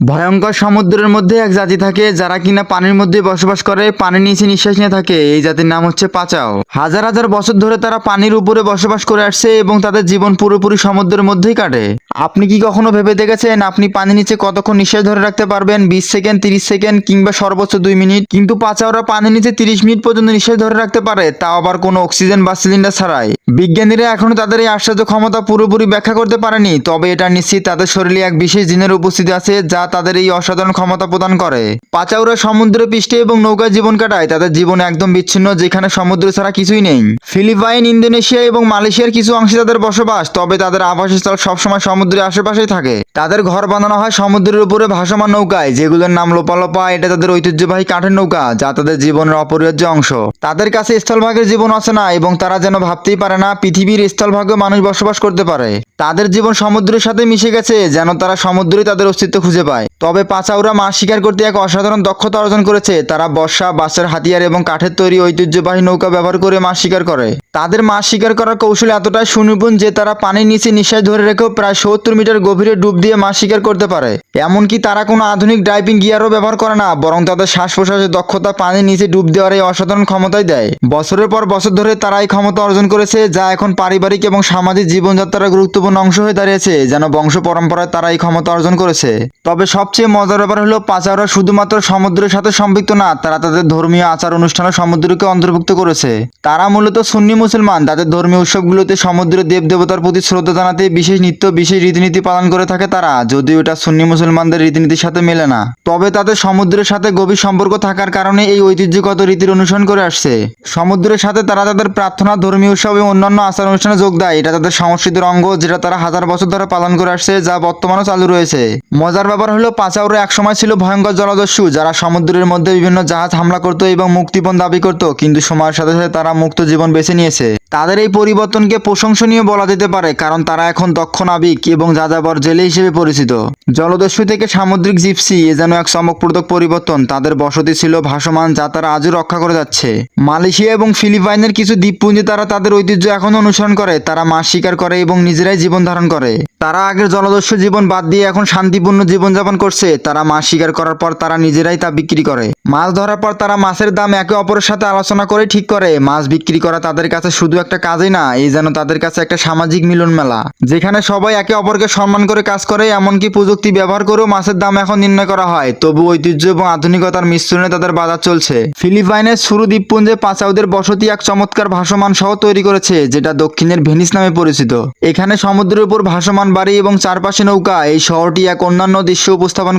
ভয়ঙ্কর সমুদ্রের মধ্যে এক জাতি থাকে যারা কিনা পানির মধ্যে বসবাস করে পানির নিচে নিঃশ্বাস নিয়ে থাকে। এই জাতির নাম হচ্ছে পাচাও। হাজার হাজার বছর ধরে তারা পানির উপরে বসবাস করে আসছে এবং তাদের জীবন পুরোপুরি সমুদ্রের মধ্যেই কাটে। আপনি কি কখনো ভেবে দেখেছেন আপনি পানির নিচে কতক্ষণ নিঃশ্বাস ধরে রাখতে পারবেন? বিশ সেকেন্ড, তিরিশ সেকেন্ড কিংবা সর্বোচ্চ দুই মিনিট? কিন্তু পাচাওরা পানির নিচে তিরিশ মিনিট পর্যন্ত নিঃশ্বাস ধরে রাখতে পারে, তাও আবার কোনো অক্সিজেন বা সিলিন্ডার ছাড়াই। বিজ্ঞানীরা এখনও তাদের এই আশ্চর্য ক্ষমতা পুরোপুরি ব্যাখ্যা করতে পারেনি, তবে এটা নিশ্চিত তাদের শরীরে এক বিশেষ জিনের উপস্থিতি আছে যা তাদের এই অসাধারণ ক্ষমতা প্রদান করে। পাচাউরা সমুদ্র পৃষ্ঠে এবং নৌকায় জীবন কাটায়, তাদের জীবন একদম বিচ্ছিন্ন, যেখানে সমুদ্র ছাড়া কিছুই নেই। ফিলিপাইন, ইন্দোনেশিয়া এবং মালয়েশিয়ার কিছু অংশে তাদের বসবাস, তবে তাদের আবাসস্থল সবসময় সমুদ্রের আশেপাশেই থাকে। তাদের ঘর বানানো হয় সমুদ্রের উপরে ভাসমান নৌকায়, যেগুলোর নাম লোপালোপা, এটা তাদের ঐতিহ্যবাহী কাঠের নৌকা, যা তাদের জীবনের অপরিহার্য অংশ। তাদের কাছে স্থলভাগের জীবন আছে না, এবং তারা যেন ভাবতেই পারে না, পৃথিবীর স্থলভাগে মানুষ বসবাস করতে পারে। তাদের জীবন সমুদ্রের সাথে মিশে গেছে, যেন তারা সমুদ্রে তাদের অস্তিত্ব খুঁজে পায়। তবে পাচাউরা মাছ শিকার করতে এক অসাধারণ দক্ষতা অর্জন করেছে। তারা বর্ষা, বাঁশের হাতিয়ার এবং কাঠের তৈরি ঐতিহ্যবাহী নৌকা ব্যবহার করে মাছ শিকার করে। তাদের মাছ শিকার করার কৌশল এতটাই সুনিপুণ যে তারা পানির নিচে নিঃশ্বাস ধরে রেখেও প্রায় সত্তর মিটার গভীরে ডুব দিয়ে মাছ শিকার করতে পারে। এমনকি তারা কোনো আধুনিক ড্রাইভিং গিয়ারও ব্যবহার করে না, বরং তাদের শ্বাস প্রশ্বাসের দক্ষতা পানির নিচে ডুব দেওয়ার এই অসাধারণ ক্ষমতাই দেয়। বছরের পর বছর ধরে তারা এই ক্ষমতা অর্জন করেছে, যা এখন পারিবারিক এবং সামাজিক জীবনযাত্রার গুরুত্বপূর্ণ অংশ হয়ে দাঁড়িয়েছে, যেন বংশ পরম্পরায় তারা এই ক্ষমতা অর্জন করেছে। তবে সবচেয়ে মজার ব্যাপার হলো পাচাররা শুধুমাত্র সমুদ্রের সাথে সম্পৃক্ত না, তারা তাদের ধর্মীয় আচার অনুষ্ঠানে সমুদ্রকে অন্তর্ভুক্ত করেছে। তারা মূলত সুন্নি মুসলমান, তাদের ধর্মীয় উৎসবগুলোতে সমুদ্রের দেব দেবতার প্রতি শ্রদ্ধা জানাতে বিশেষ নৃত্য, বিশেষ রীতিনীতি পালন করে থাকে তারা, যদিও এটা সুন্নি মুসলমানদের রীতিনীতির সাথে মেলে না। তবে তাদের সমুদ্রের সাথে গভীর সম্পর্ক থাকার কারণে এই ঐতিহ্যগত রীতির অনুসরণ করে আসছে। সমুদ্রের সাথে তারা তাদের প্রার্থনা, ধর্মীয় উৎসব এবং অন্যান্য আচার অনুষ্ঠানে যোগ দেয়। এটা তাদের সংস্কৃতির অঙ্গ, যেটা তারা হাজার বছর ধরে পালন করে আসছে, যা বর্তমানেও চালু রয়েছে। মজার ব্যাপার হলো পাচাউরে একসময় ছিল ভয়ঙ্কর জলদস্যু, যারা সমুদ্রের মধ্যে বিভিন্ন জাহাজ হামলা করত এবং মুক্তিপণ দাবি করত, কিন্তু সময়ের সাথে সাথে তারা মুক্ত জীবন বেছে নিয়েছে। তাদের এই পরিবর্তনকে প্রশংসনীয় বলা যেতে পারে, কারণ তারা এখন দক্ষ নাবিক এবং যাযাবর জেলে হিসেবে পরিচিত। জলদস্যু থেকে সামুদ্রিক জিপসি এ যেন এক চমকপ্রদক পরিবর্তন। তাদের বসতি ছিল ভাসমান, যা তারা আজও রক্ষা করে যাচ্ছে। মালয়েশিয়া এবং ফিলিপাইনের কিছু দ্বীপপুঞ্জে তারা তাদের ঐতিহ্য এখনও অনুসরণ করে। তারা মাছ শিকার করে এবং নিজেরাই জীবন ধারণ করে। তারা আগের জলদস্যু জীবন বাদ দিয়ে এখন শান্তিপূর্ণ জীবনযাপন করছে। তারা মাছ শিকার করার পর তারা নিজেরাই তা বিক্রি করে। মাছ ধরার পর তারা মাছের দাম একে অপরের সাথে আলোচনা করে ঠিক করে। মাছ বিক্রি করা তাদের কাছে শুধু একটা কাজই না, এই যেন তাদের কাছে একটা সামাজিক মিলন মেলা। যেখানে সবাই একে অপরকে সম্মান করে কাজ করে, এমনকি প্রযুক্তি ব্যবহার করেও মাছের দাম এখন নির্ণয় করা হয়। তবু ঐতিহ্য এবং আধুনিকতার মিশ্রণে তাদের বাজার চলছে। ফিলিপাইনের শুরু দ্বীপপুঞ্জে পাচাউদের বসতি এক চমৎকার ভাসমান শহর তৈরি করেছে, যেটা দক্ষিণের ভেনিস নামে পরিচিত। এখানে সমুদ্রের উপর ভাসমান বাড়ি এবং চারপাশে নৌকা, এই শহরটি এক অন্যান্য দৃশ্য উপস্থাপন করে।